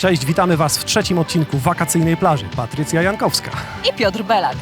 Cześć, witamy Was w trzecim odcinku wakacyjnej plaży. Patrycja Jankowska. i Piotr Belak.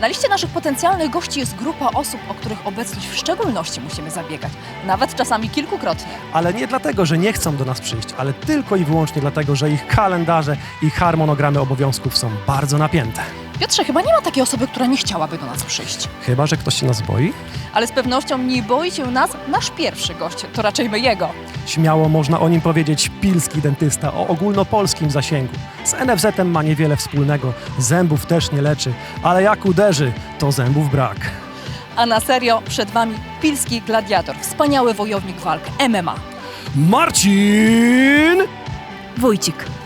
Na liście naszych potencjalnych gości jest grupa osób, o których obecność w szczególności musimy zabiegać, nawet czasami kilkukrotnie. Ale nie dlatego, że nie chcą do nas przyjść, ale tylko i wyłącznie dlatego, że ich kalendarze i harmonogramy obowiązków są bardzo napięte. Piotrze, chyba nie ma takiej osoby, która nie chciałaby do nas przyjść. Chyba, że ktoś się nas boi? Ale z pewnością nie boi się nas nasz pierwszy gość, to raczej my jego. Śmiało można o nim powiedzieć pilski dentysta o ogólnopolskim zasięgu. Z NFZ-em ma niewiele wspólnego, zębów też nie leczy, ale jak uderzy, to zębów brak. A na serio, przed Wami pilski gladiator, wspaniały wojownik walk MMA. Marcin! Wójcik.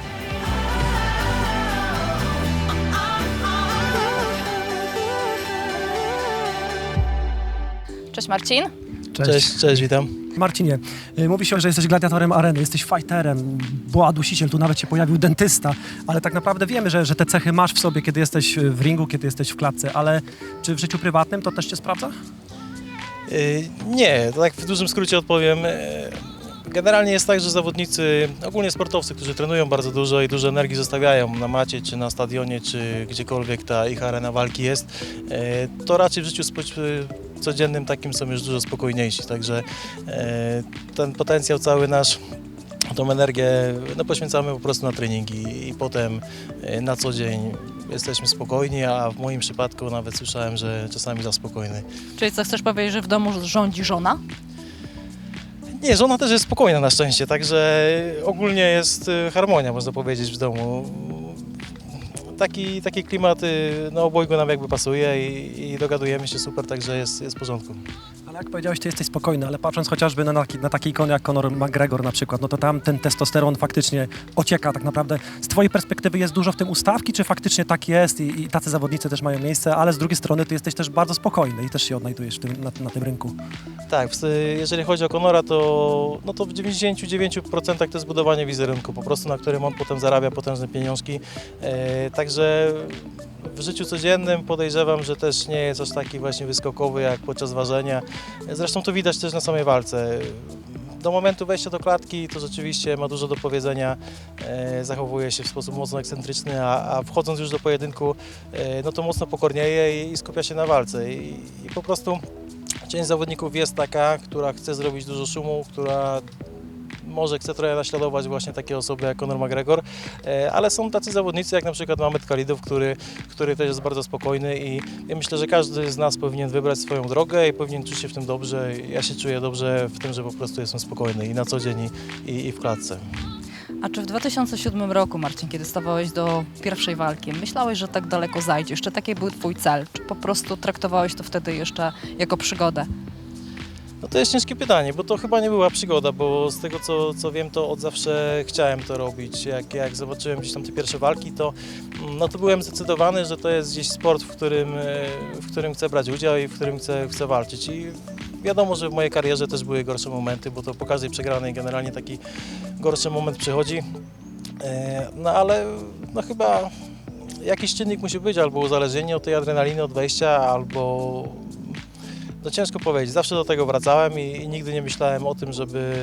Cześć Marcin. Cześć, cześć, witam. Marcinie, y, mówi się, że jesteś gladiatorem areny, jesteś fighterem, była dusiciel, tu nawet się pojawił dentysta, ale tak naprawdę wiemy, że, że te cechy masz w sobie, kiedy jesteś w ringu, kiedy jesteś w klatce, ale czy w życiu prywatnym to też się sprawdza? Yy, nie, to tak w dużym skrócie odpowiem. Generalnie jest tak, że zawodnicy, ogólnie sportowcy, którzy trenują bardzo dużo i dużo energii zostawiają na macie, czy na stadionie, czy gdziekolwiek ta ich arena walki jest, to raczej w życiu spo- codziennym takim są już dużo spokojniejsi. Także yy, ten potencjał cały nasz, tą energię no, poświęcamy po prostu na treningi i potem yy, na co dzień jesteśmy spokojni, a w moim przypadku nawet słyszałem, że czasami za spokojny. Czyli co, chcesz powiedzieć, że w domu rządzi żona? Nie, żona też jest spokojna na szczęście, także ogólnie jest y, harmonia, można powiedzieć, w domu. Taki, taki klimat no, obojgu nam jakby pasuje i, i dogadujemy się super, także jest, jest w porządku. Ale jak powiedziałeś, ty jesteś spokojny, ale patrząc chociażby na, na, na takie ikony jak Conor McGregor na przykład, no to tam ten testosteron faktycznie ocieka tak naprawdę. Z twojej perspektywy jest dużo w tym ustawki, czy faktycznie tak jest i, i tacy zawodnicy też mają miejsce, ale z drugiej strony ty jesteś też bardzo spokojny i też się odnajdujesz tym, na, na tym rynku. Tak, jeżeli chodzi o Conora, to, no to w 99% to jest budowanie wizerunku, po prostu na którym on potem zarabia potężne pieniążki. E, także w życiu codziennym podejrzewam, że też nie jest aż taki właśnie wyskokowy jak podczas ważenia. Zresztą to widać też na samej walce. Do momentu wejścia do klatki to rzeczywiście ma dużo do powiedzenia, e, zachowuje się w sposób mocno ekscentryczny, a, wchodząc już do pojedynku, e, no to mocno pokornieje i, skupia się na walce. I po prostu Część zawodników jest taka, która chce zrobić dużo szumu, która może chce trochę naśladować właśnie takie osoby jak Conor McGregor, e, ale są tacy zawodnicy jak na przykład Mamet Khalidow, który, który też jest bardzo spokojny i ja myślę, że każdy z nas powinien wybrać swoją drogę i powinien czuć się w tym dobrze. Ja się czuję dobrze w tym, że po prostu jestem spokojny i na co dzień i, i w klatce. A czy w 2007 roku, Marcin, kiedy stawałeś do pierwszej walki, myślałeś, że tak daleko zajdziesz? Czy taki był twój cel? Czy po prostu traktowałeś to wtedy jeszcze jako przygodę? No to jest ciężkie pytanie, bo to chyba nie była przygoda, bo z tego co, co wiem, to od zawsze chciałem to robić. Jak, jak zobaczyłem gdzieś tam te pierwsze walki, to, mm, no to byłem zdecydowany, że to jest gdzieś sport, w którym, e, w którym chcę brać udział i w którym chcę, chcę walczyć. I wiadomo, że w mojej karierze też były gorsze momenty, bo to po każdej przegranej generalnie taki gorszy moment przychodzi. E, No ale no chyba jakiś czynnik musi być, albo uzależnienie od tej adrenaliny, od wejścia, albo no ciężko powiedzieć. Zawsze do tego wracałem i, i nigdy nie myślałem o tym, żeby.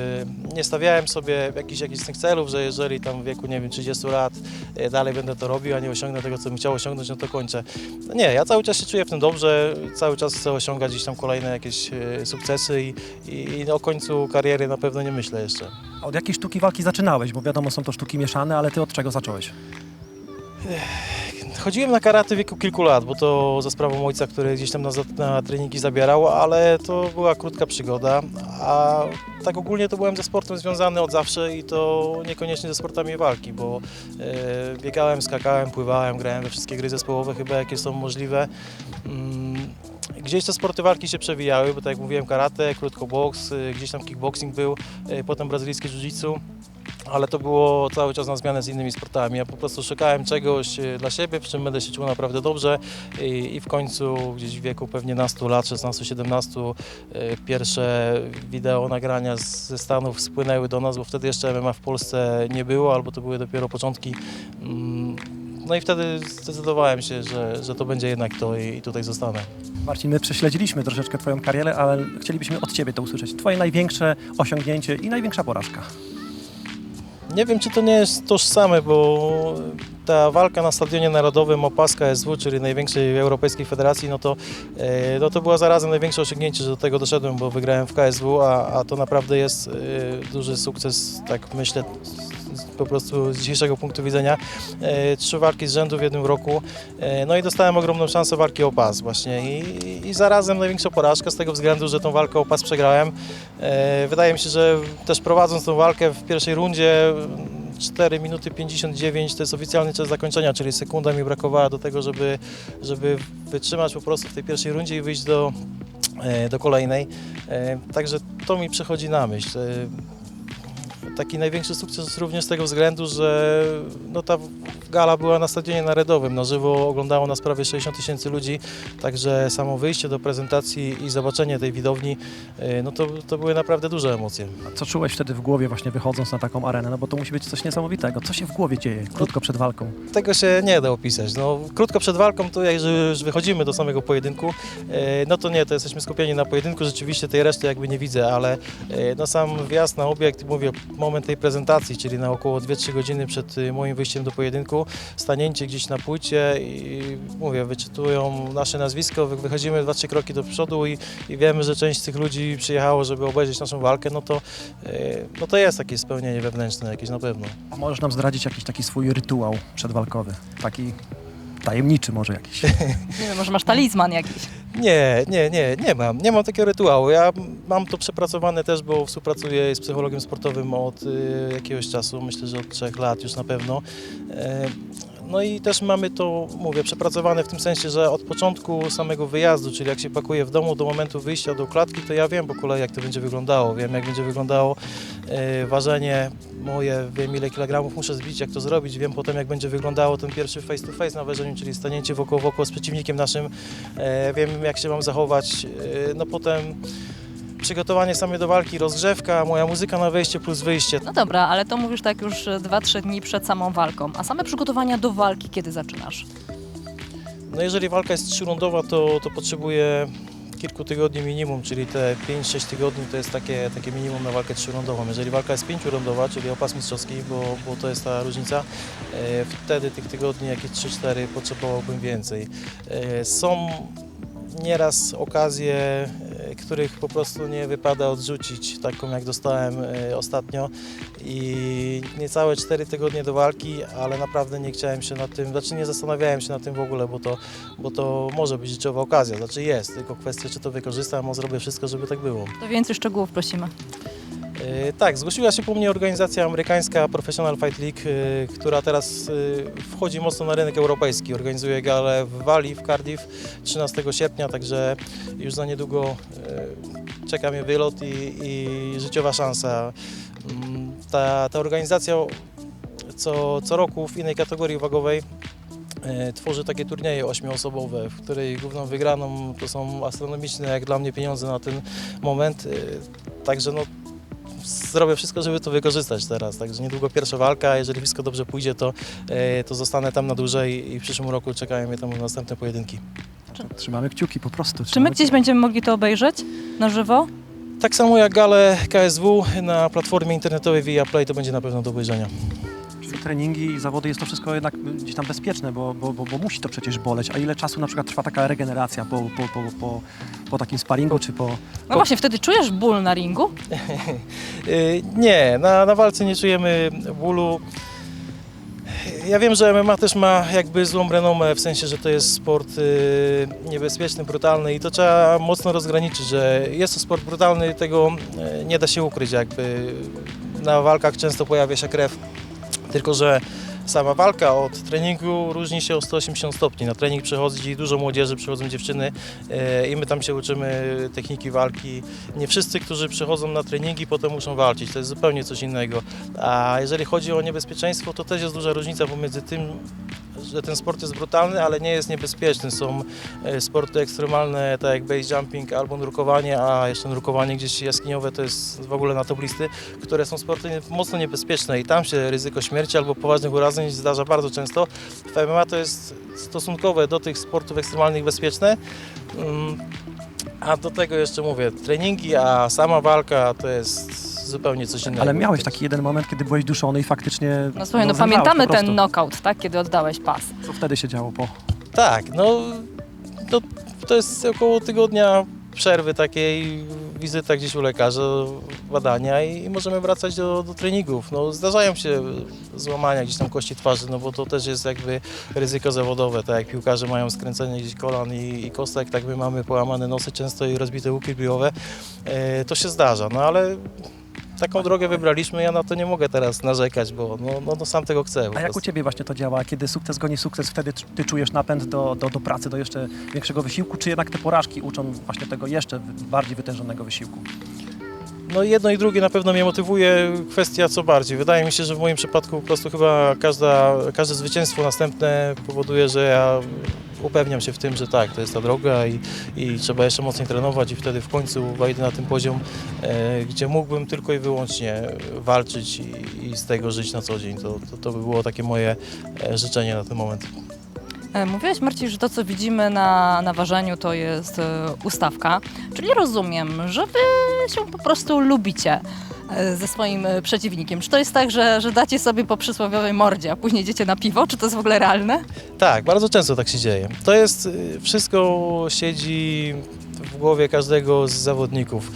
Nie stawiałem sobie jakichś, jakichś z tych celów, że jeżeli tam w wieku, nie wiem, 30 lat e, dalej będę to robił, a nie osiągnę tego, co bym chciał osiągnąć, no to kończę. No nie, ja cały czas się czuję w tym dobrze, cały czas chcę osiągać gdzieś tam kolejne jakieś e, sukcesy i, i, i o końcu kariery na pewno nie myślę jeszcze. A Od jakiej sztuki walki zaczynałeś? Bo wiadomo, są to sztuki mieszane, ale ty od czego zacząłeś? Chodziłem na karate w wieku kilku lat, bo to za sprawą ojca, który gdzieś tam na, na treningi zabierał, ale to była krótka przygoda, a tak ogólnie to byłem ze sportem związany od zawsze i to niekoniecznie ze sportami walki, bo e, biegałem, skakałem, pływałem, grałem we wszystkie gry zespołowe chyba jakie są możliwe. Mm, Gdzieś te sporty walki się przewijały, bo tak jak mówiłem karate, krótkoboks, y, gdzieś tam kickboxing był, y, potem brazylijskie jiu-jitsu ale to było cały czas na zmianę z innymi sportami. Ja po prostu szukałem czegoś e, dla siebie, w czym będę się czuł naprawdę dobrze i, i w końcu gdzieś w wieku pewnie nastu lat, 16-17 e, pierwsze wideo nagrania z- ze Stanów spłynęły do nas, bo wtedy jeszcze MMA w Polsce nie było, albo to były dopiero początki. Mm, No i wtedy zdecydowałem się, że, że to będzie jednak to i, i tutaj zostanę. Marcin, my prześledziliśmy troszeczkę twoją karierę, ale chcielibyśmy od ciebie to usłyszeć. Twoje największe osiągnięcie i największa porażka. Nie wiem, czy to nie jest tożsame, bo ta walka na Stadionie Narodowym o pas KSW, czyli największej europejskiej federacji, no to, e, no to była zarazem największe osiągnięcie, że do tego doszedłem, bo wygrałem w KSW, a, a to naprawdę jest e, duży sukces, tak myślę, po prostu z dzisiejszego punktu widzenia. E, Trzy walki z rzędu w jednym roku, e, no i dostałem ogromną szansę walki o pas właśnie i, i zarazem największa porażka z tego względu, że tą walkę o pas przegrałem. E, Wydaje mi się, że też prowadząc tą walkę w pierwszej rundzie 4 minuty 59 to jest oficjalny czas zakończenia, czyli sekunda mi brakowała do tego, żeby, żeby wytrzymać po prostu w tej pierwszej rundzie i wyjść do, do kolejnej. Także to mi przychodzi na myśl. Taki największy sukces również z tego względu, że no ta gala była na Stadionie Narodowym. Na żywo oglądało nas prawie 60 tysięcy ludzi, także samo wyjście do prezentacji i zobaczenie tej widowni, e, no to, to były naprawdę duże emocje. A Co czułeś wtedy w głowie właśnie wychodząc na taką arenę? No bo to musi być coś niesamowitego. Co się w głowie dzieje krótko przed walką? Tego się nie da opisać. No, krótko przed walką, to jak już wychodzimy do samego pojedynku, e, no to nie, to jesteśmy skupieni na pojedynku, rzeczywiście tej reszty jakby nie widzę, ale e, no, sam wjazd na obiekt, mówię, moment tej prezentacji, czyli na około 2-3 godziny przed e, moim wyjściem do pojedynku, stanięcie gdzieś na płycie i mówię, wyczytują nasze nazwisko, wy- wychodzimy 2-3 kroki do przodu i, i wiemy, że część z tych ludzi przyjechało, żeby obejrzeć naszą walkę, no to, e, no to jest takie spełnienie wewnętrzne jakieś na pewno. A możesz nam zdradzić jakiś taki swój rytuał przedwalkowy? Taki tajemniczy może jakiś. Nie wiem, może masz talizman jakiś. Nie, nie, nie, nie mam. Nie mam takiego rytuału. Ja mam to przepracowane też, bo współpracuję z psychologiem sportowym od y, jakiegoś czasu, myślę, że od trzech lat już na pewno. E, no i też mamy to, mówię, przepracowane w tym sensie, że od początku samego wyjazdu, czyli jak się pakuje w domu do momentu wyjścia do klatki, to ja wiem po kolei, jak to będzie wyglądało. Wiem, jak będzie wyglądało e, ważenie moje, wiem ile kilogramów muszę zbić, jak to zrobić, wiem potem jak będzie wyglądało ten pierwszy face to face na ważeniu, czyli stanięcie wokół wokół z przeciwnikiem naszym, e, wiem jak się mam zachować, e, no potem przygotowanie same do walki, rozgrzewka, moja muzyka na wejście plus wyjście. No dobra, ale to mówisz tak już 2-3 dni przed samą walką. A same przygotowania do walki kiedy zaczynasz? No jeżeli walka jest trzyrundowa, to, to potrzebuję kilku tygodni minimum, czyli te 5-6 tygodni to jest takie, takie minimum na walkę trzyrundową. Jeżeli walka jest pięciorundowa, czyli o pas mistrzowski, bo, bo to jest ta różnica, e, wtedy tych tygodni jakieś 3-4 potrzebowałbym więcej. E, są nieraz okazje, e, których po prostu nie wypada odrzucić, taką jak dostałem e, ostatnio i niecałe 4 tygodnie do walki, ale naprawdę nie chciałem się nad tym, znaczy nie zastanawiałem się nad tym w ogóle, bo to, bo to może być życiowa okazja, znaczy jest, tylko kwestia czy to wykorzystam, a zrobię wszystko, żeby tak było. To więcej szczegółów prosimy. E, Tak, zgłosiła się po mnie organizacja amerykańska Professional Fight League, e, która teraz e, wchodzi mocno na rynek europejski. Organizuje galę w Walii, w Cardiff 13 sierpnia, także już za niedługo czeka mnie wylot i, i życiowa szansa. Mm, Ta, ta organizacja co, co roku w innej kategorii wagowej tworzy takie turnieje ośmioosobowe, w której główną wygraną to są astronomiczne jak dla mnie pieniądze na ten moment. Także no, zrobię wszystko, żeby to wykorzystać teraz. Także niedługo pierwsza walka, jeżeli wszystko dobrze pójdzie, to, e, to zostanę tam na dłużej i w przyszłym roku czekają mnie tam następne pojedynki. Trzymamy kciuki po prostu. Czy my gdzieś będziemy mogli to obejrzeć na żywo? Tak samo jak galę KSW na platformie internetowej Viaplay to będzie na pewno do obejrzenia. Treningi i zawody jest to wszystko jednak gdzieś tam bezpieczne, bo, bo, bo, bo musi to przecież boleć. A ile czasu na przykład trwa taka regeneracja po, po, po, po, po takim sparingu czy po... No właśnie, wtedy czujesz ból na ringu? Y, Nie, na, na walce nie czujemy bólu. Ja wiem, że MMA też ma jakby złą renomę, w sensie, że to jest sport y, niebezpieczny, brutalny i to trzeba mocno rozgraniczyć, że jest to sport brutalny, tego y, nie da się ukryć jakby. Na walkach często pojawia się krew, tylko że sama walka od treningu różni się o 180 stopni. Na trening przychodzi dużo młodzieży, przychodzą dziewczyny e, i my tam się uczymy techniki walki. Nie wszyscy, którzy przychodzą na treningi, potem muszą walczyć. To jest zupełnie coś innego. A jeżeli chodzi o niebezpieczeństwo, to też jest duża różnica pomiędzy tym, że ten sport jest brutalny, ale nie jest niebezpieczny. Są e, sporty ekstremalne, tak jak base jumping albo nurkowanie, a jeszcze nurkowanie gdzieś jaskiniowe to jest w ogóle na top listy, które są sporty mocno niebezpieczne i tam się ryzyko śmierci albo poważnych urazów zdarza bardzo często. W MMA to jest stosunkowe do tych sportów ekstremalnych bezpieczne. Mm, A do tego jeszcze mówię, treningi, a sama walka to jest zupełnie coś innego. Ale miałeś taki jeden moment, kiedy byłeś duszony i faktycznie... No słuchaj, no pamiętamy ten knockout, tak? Kiedy oddałeś pas. Co wtedy się działo po... Tak, no, no to jest około tygodnia przerwy takiej, wizyta gdzieś u lekarza, badania i, i możemy wracać do, do treningów. No, zdarzają się złamania gdzieś tam kości twarzy, no bo to też jest jakby ryzyko zawodowe, tak jak piłkarze mają skręcenie gdzieś kolan i, i kostek, tak my mamy połamane nosy często i rozbite łuki briowe, e, to się zdarza, no ale taką drogę wybraliśmy, ja na to nie mogę teraz narzekać, bo no, no, no sam tego chcę. A jak u. Ciebie właśnie to działa? Kiedy sukces goni sukces, wtedy Ty czujesz napęd do, do, do pracy, do jeszcze większego wysiłku, czy jednak te porażki uczą właśnie tego jeszcze bardziej wytężonego wysiłku? No jedno i drugie na pewno mnie motywuje, kwestia co bardziej. Wydaje mi się, że w moim przypadku po prostu chyba każda, każde zwycięstwo następne powoduje, że ja upewniam się w tym, że tak, to jest ta droga i, i trzeba jeszcze mocniej trenować i wtedy w końcu wejdę na ten poziom, e, gdzie mógłbym tylko i wyłącznie walczyć i, i z tego żyć na co dzień. To, to, to by było takie moje e, życzenie na ten moment. E, Mówiłeś Marcin, że to co widzimy na, na ważeniu to jest e, ustawka, czyli rozumiem, że wy się po prostu lubicie e, ze swoim przeciwnikiem. Czy to jest tak, że, że dacie sobie po przysłowiowej mordzie, a później idziecie na piwo? Czy to jest w ogóle realne? Tak, bardzo często tak się dzieje. To jest, wszystko siedzi w głowie każdego z zawodników,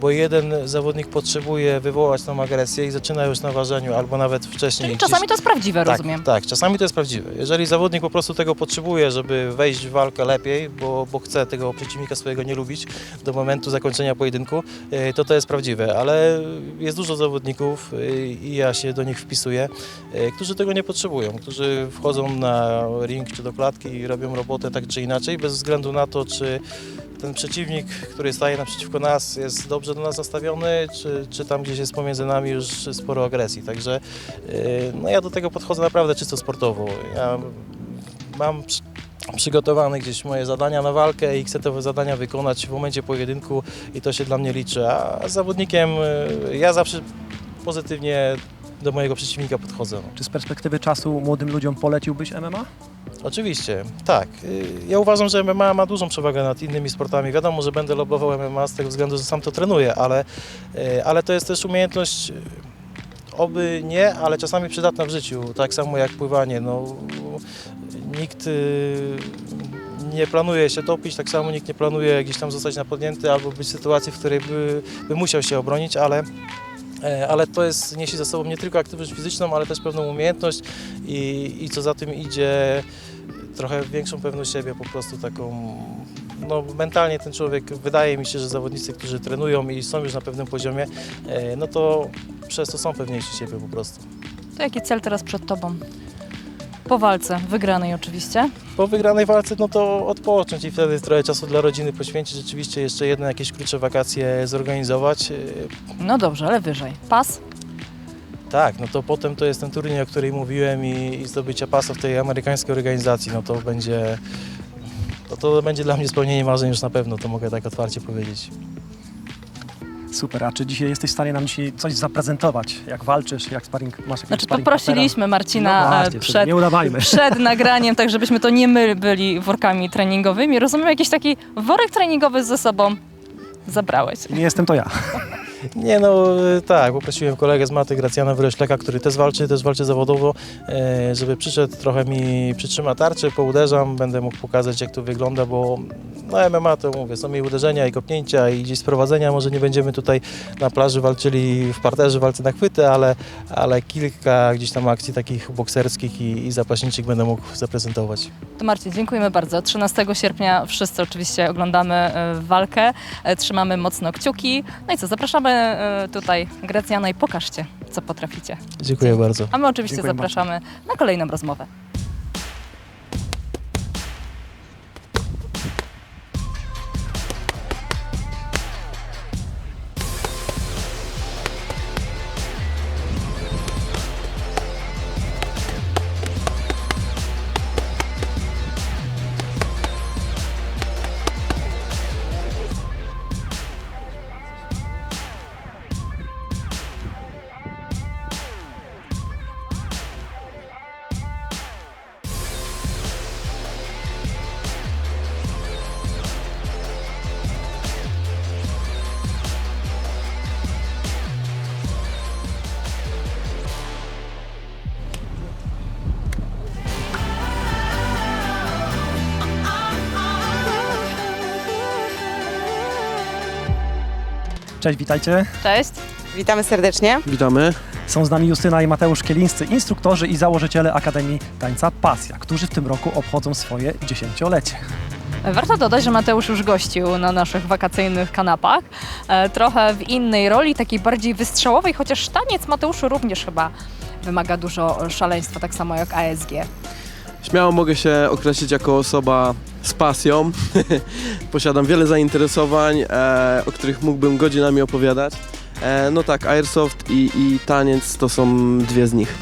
bo jeden zawodnik potrzebuje wywołać tą agresję i zaczyna już na ważeniu albo nawet wcześniej. Czyli czasami to jest prawdziwe, tak, rozumiem. Tak, czasami to jest prawdziwe. Jeżeli zawodnik po prostu tego potrzebuje, żeby wejść w walkę lepiej, bo, bo chce tego przeciwnika swojego nie lubić do momentu zakończenia pojedynku, e, to to jest prawdziwe, ale jest dużo zawodników e, i ja się do nich wpisuję, e, którzy tego nie potrzebują, którzy wchodzą na ring czy do klatki i robią robotę tak czy inaczej, bez względu na to, czy ten przeciwnik, który staje naprzeciwko nas, jest dobrze do nas nastawiony, czy, czy tam gdzieś jest pomiędzy nami już sporo agresji. Także yy, no ja do tego podchodzę naprawdę czysto sportowo. Ja mam przy, przygotowane gdzieś moje zadania na walkę i chcę te zadania wykonać w momencie pojedynku i to się dla mnie liczy. A z zawodnikiem yy, ja zawsze pozytywnie do mojego przeciwnika podchodzę. Czy z perspektywy czasu młodym ludziom poleciłbyś MMA? Oczywiście, tak. Y, Ja uważam, że MMA ma dużą przewagę nad innymi sportami. Wiadomo, że będę lobował MMA z tego względu, że sam to trenuję, ale, y, ale to jest też umiejętność, y, oby nie, ale czasami przydatna w życiu, tak samo jak pływanie. No, nikt nie planuje się topić, tak samo nikt nie planuje gdzieś tam zostać napadnięty albo być w sytuacji, w której by, by musiał się obronić, ale ale to jest, niesie ze sobą nie tylko aktywność fizyczną, ale też pewną umiejętność i, i co za tym idzie, trochę większą pewność siebie, po prostu taką, no mentalnie ten człowiek, wydaje mi się, że zawodnicy, którzy trenują i są już na pewnym poziomie, e, no to przez to są pewniejsi siebie po prostu. To jaki cel teraz przed tobą? Po walce, wygranej oczywiście. Po wygranej walce, no to odpocząć i wtedy trochę czasu dla rodziny poświęcić, rzeczywiście jeszcze jedne jakieś krótsze wakacje zorganizować. E, No dobrze, ale wyżej. Pas? Tak, no to potem to jest ten turniej, o którym mówiłem i, i zdobycie pasa w tej amerykańskiej organizacji, no to będzie, no to będzie dla mnie spełnienie marzeń już na pewno, to mogę tak otwarcie powiedzieć. Super, a czy dzisiaj jesteś w stanie nam dzisiaj coś zaprezentować? Jak walczysz, jak sparring, masz jakiegoś Znaczy sparring poprosiliśmy Marcina no e, właśnie, przed, Nie udawajmy. przed nagraniem, tak żebyśmy to nie my byli workami treningowymi. Rozumiem, jakiś taki worek treningowy ze sobą zabrałeś. Nie jestem to ja. Nie no, e, tak, poprosiłem kolegę z Maty, Gracjana Wyrośleka, który też walczy, też walczy zawodowo, e, żeby przyszedł, trochę mi przytrzyma tarczę, pouderzam, będę mógł pokazać jak to wygląda, bo no MMA to mówię, są i uderzenia, i kopnięcia, i gdzieś sprowadzenia, może nie będziemy tutaj na plaży walczyli w parterze, walce na chwyty, ale, ale kilka gdzieś tam akcji takich bokserskich i, i zapaśniczych będę mógł zaprezentować. To Marcin, dziękujemy bardzo. 13 sierpnia wszyscy oczywiście oglądamy e, walkę, e, trzymamy mocno kciuki. No i co, zapraszamy e, tutaj Gracjana i pokażcie, co potraficie. Dziękuję bardzo. A my oczywiście Dziękuję zapraszamy na kolejną rozmowę. Cześć, witajcie. Cześć. Witamy serdecznie. Witamy. Są z nami Justyna i Mateusz Kielińscy, instruktorzy i założyciele Akademii Tańca Pasja, którzy w tym roku obchodzą swoje dziesięciolecie. Warto dodać, że Mateusz już gościł na naszych wakacyjnych kanapach. E, trochę w innej roli, takiej bardziej wystrzałowej, chociaż taniec Mateuszu również chyba wymaga dużo szaleństwa, tak samo jak ASG. Śmiało mogę się określić jako osoba z pasją. Posiadam wiele zainteresowań, e, o których mógłbym godzinami opowiadać. E, no tak, airsoft i, i taniec to są dwie z nich.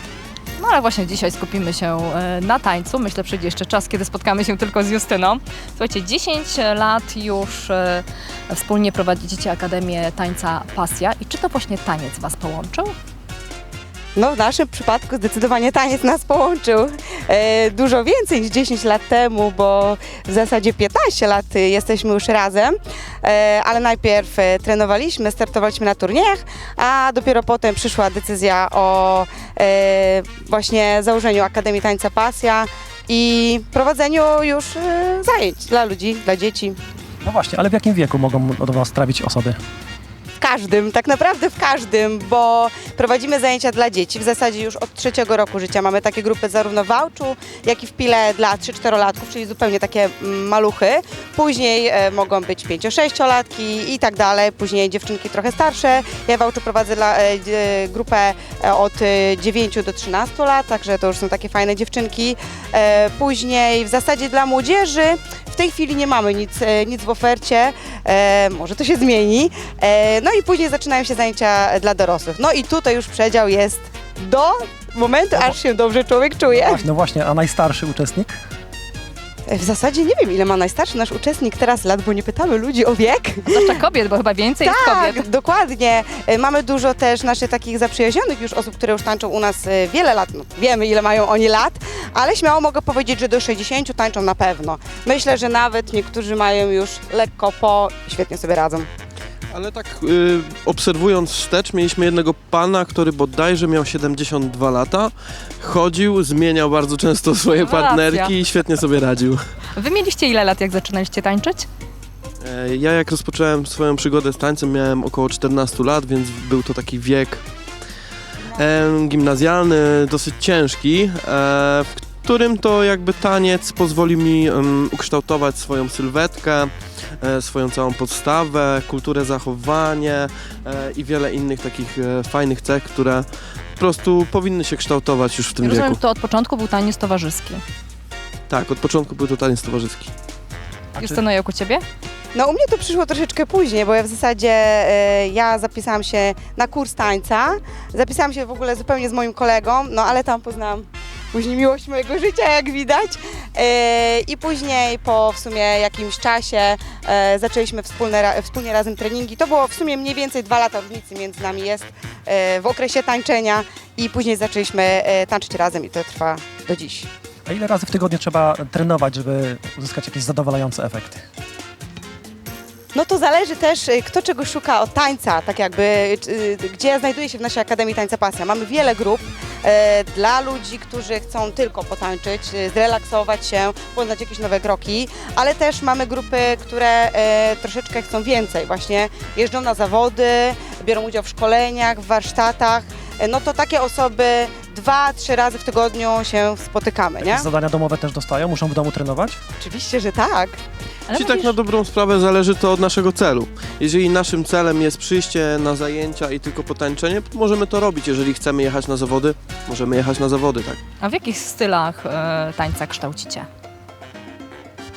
No ale właśnie dzisiaj skupimy się e, na tańcu. Myślę, przyjdzie jeszcze czas, kiedy spotkamy się tylko z Justyną. Słuchajcie, 10 lat już e, wspólnie prowadzicie Akademię Tańca Pasja. I czy to właśnie taniec Was połączył? No w naszym przypadku zdecydowanie taniec nas połączył e, dużo więcej niż 10 lat temu, bo w zasadzie 15 lat jesteśmy już razem, e, ale najpierw e, trenowaliśmy, startowaliśmy na turniejach, a dopiero potem przyszła decyzja o e, właśnie założeniu Akademii Tańca Pasja i prowadzeniu już e, zajęć dla ludzi, dla dzieci. No właśnie, ale w jakim wieku mogą do Was trafić osoby? Każdym, tak naprawdę w każdym, bo prowadzimy zajęcia dla dzieci. W zasadzie już od trzeciego roku życia mamy takie grupy zarówno w Wałczu, jak i w Pile dla 3-4-latków, czyli zupełnie takie mm, maluchy. Później e, mogą być 5-6-latki i tak dalej. Później dziewczynki trochę starsze. Ja w Wałczu prowadzę dla, e, grupę e, od e, 9 do 13 lat, także to już są takie fajne dziewczynki. Później w zasadzie dla młodzieży w tej chwili nie mamy nic, nic w ofercie. Może to się zmieni. No i później zaczynają się zajęcia dla dorosłych. No i tutaj już przedział jest do momentu, aż się dobrze człowiek czuje. Właśnie, no właśnie, a najstarszy uczestnik? W zasadzie nie wiem, ile ma najstarszy nasz uczestnik teraz lat, bo nie pytamy ludzi o wiek. Zwłaszcza kobiet, bo chyba więcej jest kobiet. Tak, dokładnie. E, Mamy dużo też naszych takich zaprzyjaźnionych już osób, które już tańczą u nas e, wiele lat. No, wiemy, ile mają oni lat, ale śmiało mogę powiedzieć, że do 60 tańczą na pewno. Myślę, że nawet niektórzy mają już lekko po, świetnie sobie radzą. Ale tak y, obserwując wstecz, mieliśmy jednego pana, który bodajże miał 72 lata. Chodził, zmieniał bardzo często swoje Rewelacja. partnerki i świetnie sobie radził. Wy mieliście ile lat, jak zaczynaliście tańczyć? E, Ja jak rozpocząłem swoją przygodę z tańcem miałem około 14 lat, więc był to taki wiek em, gimnazjalny, dosyć ciężki, e, w którym to jakby taniec pozwolił mi em, ukształtować swoją sylwetkę, e, swoją całą podstawę, kulturę zachowanie e, i wiele innych takich e, fajnych cech, które po prostu powinny się kształtować już w tym Rozumiem, wieku. to od początku był taniec towarzyski. Tak, od początku był to taniec towarzyski. A Justyno, jak u Ciebie? No u mnie to przyszło troszeczkę później, bo ja w zasadzie e, ja zapisałam się na kurs tańca. Zapisałam się w ogóle zupełnie z moim kolegą, no ale tam poznałam później miłość mojego życia, jak widać. E, I później po w sumie jakimś czasie e, zaczęliśmy wspólne, wspólnie razem treningi. To było w sumie mniej więcej dwa lata różnicy między nami jest e, w okresie tańczenia i później zaczęliśmy e, tańczyć razem i to trwa do dziś. A ile razy w tygodniu trzeba trenować, żeby uzyskać jakieś zadowalające efekty? No to zależy też, y, kto czego szuka od tańca, tak jakby, czy- gdzie znajduje się w naszej Akademii Tańca Pasja. Mamy wiele grup e, dla ludzi, którzy chcą tylko potańczyć, zrelaksować się, poznać jakieś nowe kroki, ale też mamy grupy, które e, troszeczkę chcą więcej, właśnie jeżdżą na zawody, biorą udział w szkoleniach, w warsztatach. E, no to takie osoby dwa, trzy razy w tygodniu się spotykamy, nie? Jakieś zadania domowe też dostają? Muszą w domu trenować? Oczywiście, że tak. Ale Czyli tak mówisz- na dobrą sprawę zależy to od naszego celu. Jeżeli naszym celem jest przyjście na zajęcia i tylko potańczenie, to możemy to robić. Jeżeli chcemy jechać na zawody, możemy jechać na zawody, tak. A w jakich stylach e, tańca kształcicie?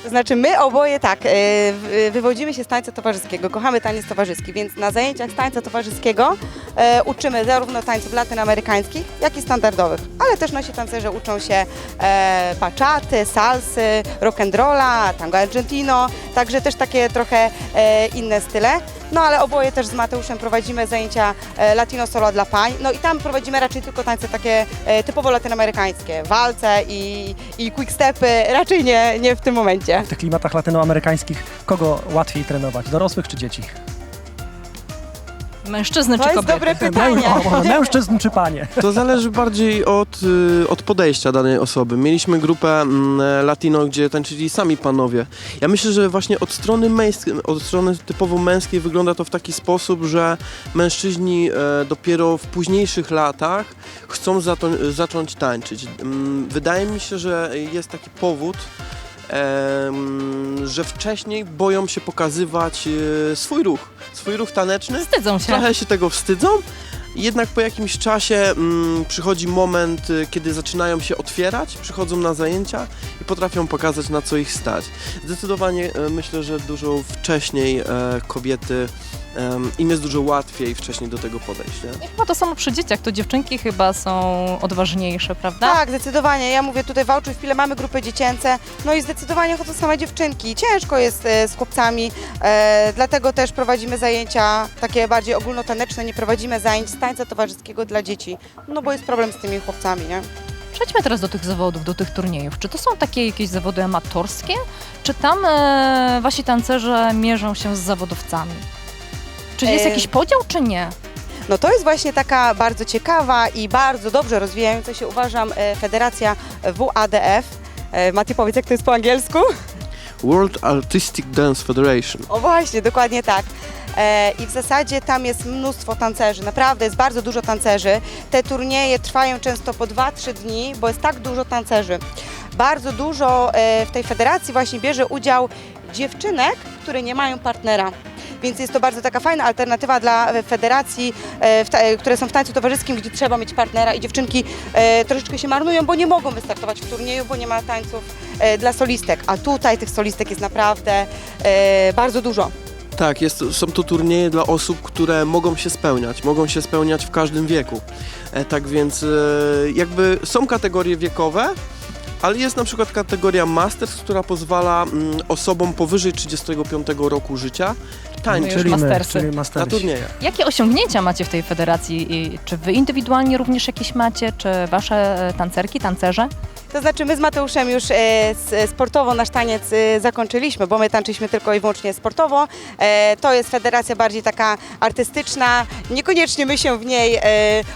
To znaczy my oboje tak, e, w- wywodzimy się z tańca towarzyskiego, kochamy taniec towarzyski, więc na zajęciach z tańca towarzyskiego e, uczymy zarówno tańców latynoamerykańskich, jak i standardowych, ale też nasi tancerze uczą się e, baczaty, salsy, rock'n'rolla, tango argentino, także też takie trochę e, inne style. No ale oboje też z Mateuszem prowadzimy zajęcia e, latino solo dla pań, no i tam prowadzimy raczej tylko tańce takie e, typowo latynoamerykańskie, walce i, i quickstepy, raczej nie, nie w tym momencie. W tych klimatach latynoamerykańskich kogo łatwiej trenować? Dorosłych czy dzieci? Mężczyzny To czy jest kobiety? dobre pytanie. mężczyzn czy panie? To zależy bardziej od, y, od podejścia danej osoby. Mieliśmy grupę mm, latino, gdzie tańczyli sami panowie. Ja myślę, że właśnie od strony, męskiej, od strony typowo męskiej wygląda to w taki sposób, że mężczyźni e, dopiero w późniejszych latach chcą zato- zacząć tańczyć. Mm, Wydaje mi się, że jest taki powód, em, że wcześniej boją się pokazywać e, swój ruch, swój ruch taneczny. Wstydzą się. Trochę się tego wstydzą, jednak po jakimś czasie mm, przychodzi moment, y, kiedy zaczynają się otwierać, przychodzą na zajęcia i potrafią pokazać na co ich stać. Zdecydowanie e, myślę, że dużo wcześniej e, kobiety, em, im jest dużo łatwiej wcześniej do tego podejść. Nie? I chyba to samo przy dzieciach, to dziewczynki chyba są odważniejsze, prawda? Tak, zdecydowanie. Ja mówię tutaj w Wałczu w Pile mamy grupy dziecięce, no i zdecydowanie chodzą same dziewczynki. Ciężko jest e, z chłopcami, e, dlatego też prowadzimy zajęcia takie bardziej ogólnotaneczne, nie prowadzimy zajęć z tańca towarzyskiego dla dzieci, no bo jest problem z tymi chłopcami, nie? Przejdźmy teraz do tych zawodów, do tych turniejów. Czy to są takie jakieś zawody amatorskie, czy tam e, wasi tancerze mierzą się z zawodowcami? Czy jest E, jakiś podział, czy nie? No to jest właśnie taka bardzo ciekawa i bardzo dobrze rozwijająca się, uważam, e, federacja WADF. E, Mati, powiedz, jak to jest po angielsku? World Artistic Dance Federation. O właśnie, dokładnie tak. E, I w zasadzie tam jest mnóstwo tancerzy, naprawdę jest bardzo dużo tancerzy. Te turnieje trwają często po 2-3 dni, bo jest tak dużo tancerzy. Bardzo dużo e, w tej federacji właśnie bierze udział dziewczynek, które nie mają partnera. Więc jest to bardzo taka fajna alternatywa dla federacji, e, e, które są w tańcu towarzyskim, gdzie trzeba mieć partnera i dziewczynki troszeczkę się marnują, bo nie mogą wystartować w turnieju, bo nie ma tańców dla solistek. A tutaj tych solistek jest naprawdę bardzo dużo. Tak, jest, są to turnieje dla osób, które mogą się spełniać, mogą się spełniać w każdym wieku. Tak więc jakby są kategorie wiekowe, ale jest na przykład kategoria Masters, która pozwala mm, osobom powyżej 35 roku życia tańczyć już Czyli my, mastersy. czyli na mastersi. turniejach. Jakie osiągnięcia macie w tej federacji? I czy wy indywidualnie również jakieś macie? Czy wasze e, tancerki, tancerze? To znaczy my z Mateuszem już e, s- sportowo nasz taniec e, zakończyliśmy, bo my tańczyliśmy tylko i wyłącznie sportowo. E, to jest federacja bardziej taka artystyczna, niekoniecznie my się w niej e,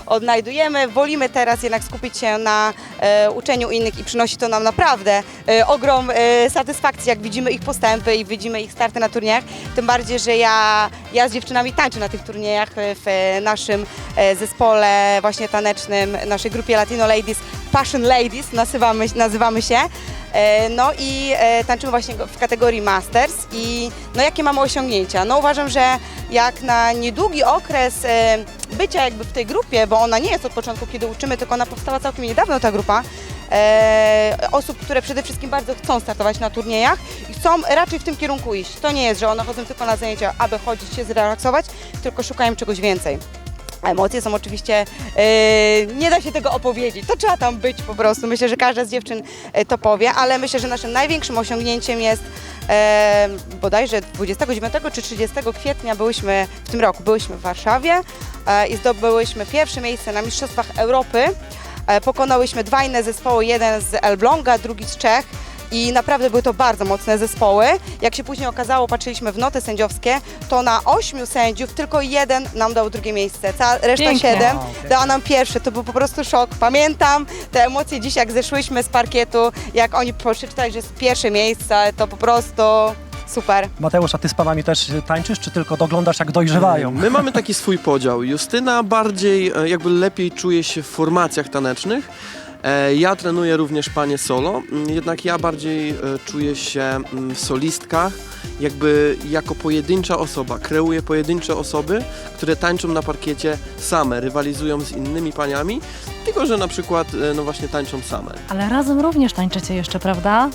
odnajdujemy. Wolimy teraz jednak skupić się na e, uczeniu innych i przynosi to nam naprawdę e, ogrom e, satysfakcji, jak widzimy ich postępy i widzimy ich starty na turniejach. Tym bardziej, że ja, ja z dziewczynami tańczę na tych turniejach e, w e, naszym e, zespole właśnie tanecznym, naszej grupie Latino Ladies, Passion Ladies nazywamy, nazywamy się. No i tańczymy właśnie w kategorii Masters i no jakie mamy osiągnięcia? No uważam, że jak na niedługi okres bycia jakby w tej grupie, bo ona nie jest od początku, kiedy uczymy, tylko ona powstała całkiem niedawno ta grupa, e, osób, które przede wszystkim bardzo chcą startować na turniejach i chcą raczej w tym kierunku iść. To nie jest, że one chodzą tylko na zajęcia, aby chodzić się zrelaksować, tylko szukają czegoś więcej. Emocje są oczywiście, e, nie da się tego opowiedzieć, to trzeba tam być po prostu. Myślę, że każda z dziewczyn e, to powie, ale myślę, że naszym największym osiągnięciem jest e, bodajże 29 czy 30 kwietnia byłyśmy w tym roku, byłyśmy w Warszawie e, i zdobyłyśmy pierwsze miejsce na Mistrzostwach Europy. E, pokonałyśmy dwa inne zespoły, jeden z Elbląga, drugi z Czech. I naprawdę były to bardzo mocne zespoły. Jak się później okazało, patrzyliśmy w noty sędziowskie, to na ośmiu sędziów tylko jeden nam dał drugie miejsce. Cała reszta Pięknie. siedem pięknie. dała nam pierwsze. To był po prostu szok. Pamiętam te emocje dziś, jak zeszłyśmy z parkietu, jak oni przeczytali, że jest pierwsze miejsce, to po prostu super. Mateusz, a ty z panami też tańczysz, czy tylko doglądasz jak dojrzewają? My mamy taki swój podział. Justyna bardziej, e, jakby lepiej czuje się w formacjach tanecznych. E, Ja trenuję również panie solo, mm, jednak ja bardziej e, czuję się mm, w solistkach, jakby jako pojedyncza osoba. Kreuję pojedyncze osoby, które tańczą na parkiecie same, rywalizują z innymi paniami, tylko że na przykład e, no właśnie tańczą same. Ale razem również tańczycie jeszcze, prawda?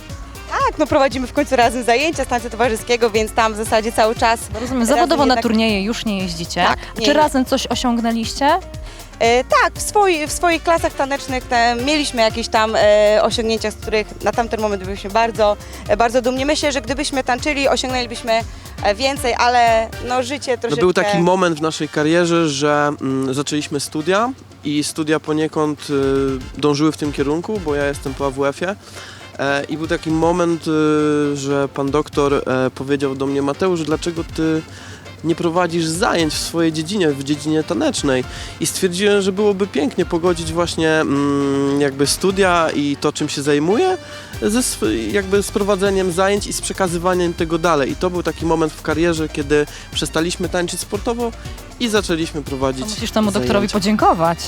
Tak, no prowadzimy w końcu razem zajęcia z tańca towarzyskiego, więc tam w zasadzie cały czas Rozumiem, Razem zawodowo na jednak- turnieje już nie jeździcie. Tak, Czy nie, nie. razem coś osiągnęliście? E, tak, w, swoi, w swoich klasach tanecznych te, mieliśmy jakieś tam e, osiągnięcia, z których na tamten moment byliśmy bardzo, e, bardzo dumni. Myślę, że gdybyśmy tańczyli, osiągnęlibyśmy e, więcej, ale no życie No troszeczkę... był taki moment w naszej karierze, że mm, zaczęliśmy studia i studia poniekąd y, dążyły w tym kierunku, bo ja jestem po AWF-ie. E, I był taki moment, y, że pan doktor e, powiedział do mnie, Mateusz, dlaczego ty nie prowadzisz zajęć w swojej dziedzinie, w dziedzinie tanecznej. I stwierdziłem, że byłoby pięknie pogodzić właśnie mm, jakby studia i to, czym się zajmuję, ze sw- jakby z prowadzeniem zajęć i z przekazywaniem tego dalej. I to był taki moment w karierze, kiedy przestaliśmy tańczyć sportowo i zaczęliśmy prowadzić To musisz temu doktorowi zajęcia. podziękować.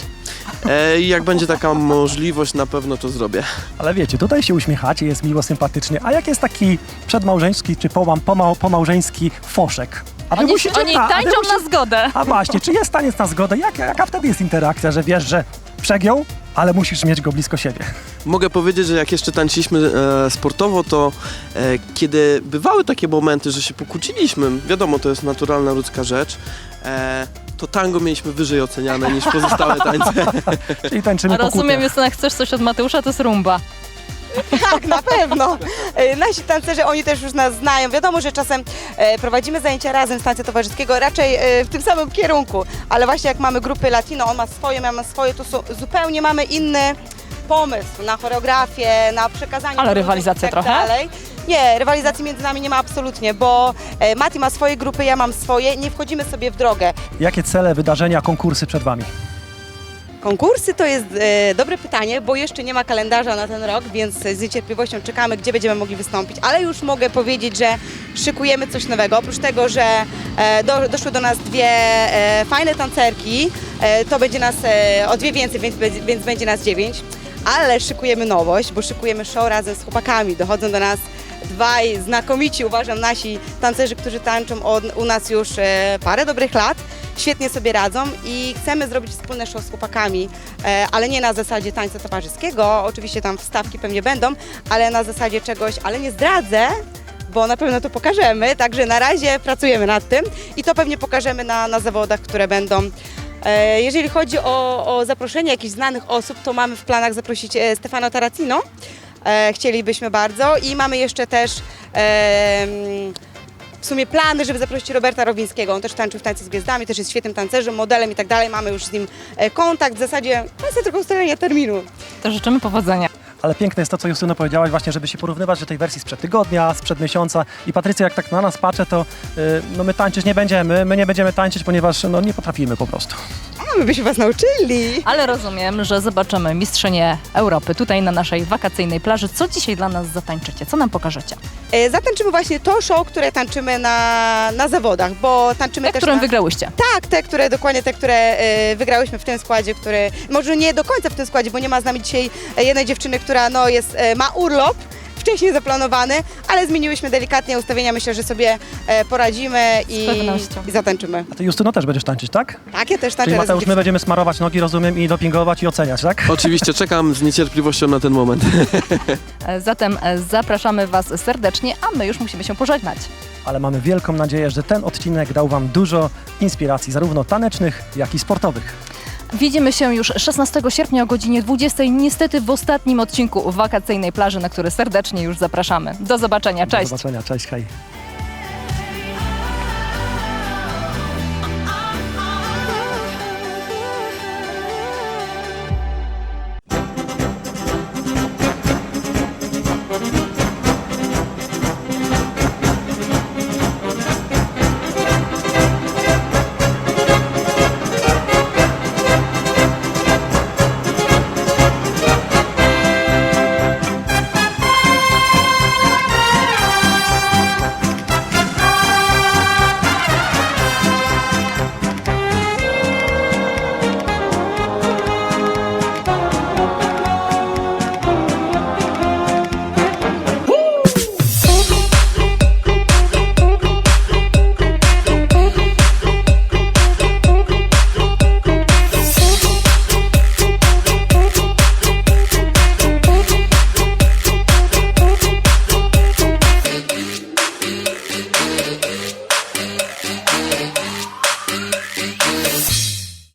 E, I jak będzie taka możliwość, na pewno to zrobię. Ale wiecie, tutaj się uśmiechacie, jest miło, sympatycznie. A jak jest taki przedmałżeński czy pomał, pomał, pomałżeński foszek? A wy Oni, musicie oni ta- a wy tańczą musicie- na zgodę. A właśnie, czy jest taniec na zgodę? Jak, jaka wtedy jest interakcja, że wiesz, że przegiął, ale musisz mieć go blisko siebie? Mogę powiedzieć, że jak jeszcze tańczyliśmy e, sportowo, to e, kiedy bywały takie momenty, że się pokłóciliśmy, wiadomo, to jest naturalna ludzka rzecz, e, to tango mieliśmy wyżej oceniane niż pozostałe tańce. Czyli tańczymy po rozumiem, kłótniach. Justyna, chcesz coś od Mateusza, to jest rumba. Tak, na pewno. E, Nasi tancerze, oni też już nas znają. Wiadomo, że czasem e, prowadzimy zajęcia razem z tańca towarzyskiego, raczej e, w tym samym kierunku, ale właśnie jak mamy grupy latino, on ma swoje, ja mam swoje, to są, zupełnie mamy inny pomysł na choreografię, na przekazanie. Ale rywalizacja i tak trochę? Dalej. Nie, rywalizacji między nami nie ma absolutnie, bo e, Mati ma swoje grupy, ja mam swoje, nie wchodzimy sobie w drogę. Jakie cele, wydarzenia, konkursy przed wami? Konkursy to jest e, dobre pytanie, bo jeszcze nie ma kalendarza na ten rok, więc z niecierpliwością czekamy, gdzie będziemy mogli wystąpić. Ale już mogę powiedzieć, że szykujemy coś nowego. Oprócz tego, że e, do, doszły do nas dwie e, fajne tancerki, e, to będzie nas e, o dwie więcej, więc, więc będzie nas dziewięć. Ale szykujemy nowość, bo szykujemy show razem z chłopakami. Dochodzą do nas dwaj znakomici, uważam, nasi tancerzy, którzy tańczą od, u nas już e, parę dobrych lat. Świetnie sobie radzą i chcemy zrobić wspólne show z chłopakami, e, ale nie na zasadzie tańca towarzyskiego. Oczywiście tam wstawki pewnie będą, ale na zasadzie czegoś, ale nie zdradzę, bo na pewno to pokażemy. Także na razie pracujemy nad tym i to pewnie pokażemy na, na zawodach, które będą. E, Jeżeli chodzi o, o zaproszenie jakichś znanych osób, to mamy w planach zaprosić e, Stefano Taracino. Chcielibyśmy bardzo i mamy jeszcze też w sumie plany, żeby zaprosić Roberta Rowińskiego. On też tańczył w Tańcu z Gwiazdami, też jest świetnym tancerzem, modelem i tak dalej. Mamy już z nim e, kontakt. W zasadzie kwestia tylko ustalenia terminu. To życzymy powodzenia. Ale piękne jest to, co Justyno powiedziałaś właśnie, żeby się porównywać do tej wersji sprzed tygodnia, sprzed miesiąca. I Patrycja, jak tak na nas patrzę, to y, no my tańczyć nie będziemy, my nie będziemy tańczyć, ponieważ no nie potrafimy po prostu. A my byśmy was nauczyli. Ale rozumiem, że zobaczymy mistrzynię Europy tutaj na naszej wakacyjnej plaży. Co dzisiaj dla nas zatańczycie? Co nam pokażecie? E, Zatańczymy właśnie to show, które tańczymy na, na zawodach, bo tańczymy Te, też którym na... wygrałyście. Tak, te, które dokładnie te, które e, wygrałyśmy w tym składzie, który może nie do końca w tym składzie, bo nie ma z nami dzisiaj e, jednej dziewczyny, która no, jest, e, ma urlop wcześniej zaplanowany, ale zmieniłyśmy delikatnie ustawienia. Myślę, że sobie e, poradzimy i, pewnością. i zatańczymy. A ty Justyno też będziesz tańczyć, tak? Tak, ja też tańczę Czyli razem z Mateusz, my będziemy smarować nogi, rozumiem, i dopingować i oceniać, tak? Oczywiście czekam z niecierpliwością na ten moment. E, Zatem e, zapraszamy Was serdecznie, a my już musimy się pożegnać. Ale mamy wielką nadzieję, że ten odcinek dał wam dużo inspiracji, zarówno tanecznych, jak i sportowych. Widzimy się już 16 sierpnia o godzinie 20. Niestety w ostatnim odcinku wakacyjnej plaży, na który serdecznie już zapraszamy. Do zobaczenia. Do Cześć! zobaczenia, cześć, hej.